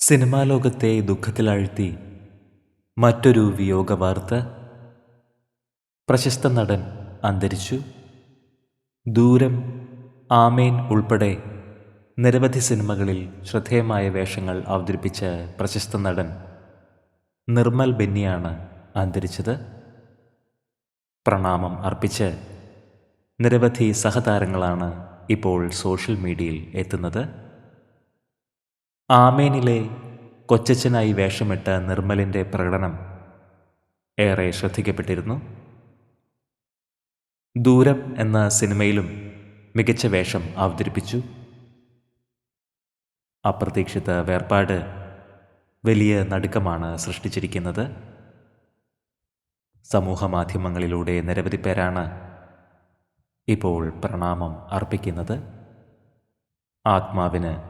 Cinema ലോകത്തെ ദുഃഖത്തിലാഴ്ത്തി മറ്റൊരു വിയോഗ വാർത്ത പ്രശസ്ത നടൻ അന്തരിച്ചു. ദൂരം ആമേൻ ഉൾപ്പെടെ നിരവധി സിനിമകളിൽ ശ്രദ്ധേയമായ വേഷങ്ങൾ അവതരിപ്പിച്ച പ്രശസ്ത നടൻ നിർമ്മൽ ബെന്നിയാണ് അന്തരിച്ചത്. പ്രണാമം അർപ്പിച്ച് നിരവധി സഹതാരങ്ങളാണ് ഇപ്പോൾ സോഷ്യൽ മീഡിയയിൽ എത്തുന്നത്. ആമേനിലെ കൊച്ചച്ഛനായി വേഷമിട്ട നിർമ്മലിന്റെ പ്രകടനം ഏറെ ശ്രദ്ധിക്കപ്പെട്ടിരുന്നു. ദൂരം എന്ന സിനിമയിലും മികച്ച വേഷം അവതരിപ്പിച്ചു. അപ്രതീക്ഷിത വേർപാട് വലിയ നടുക്കമാണ് സൃഷ്ടിച്ചിരിക്കുന്നത്. സമൂഹമാധ്യമങ്ങളിലൂടെ നിരവധി പേരാണ് ഇപ്പോൾ പ്രണാമം അർപ്പിക്കുന്നത്. ആത്മാവിന്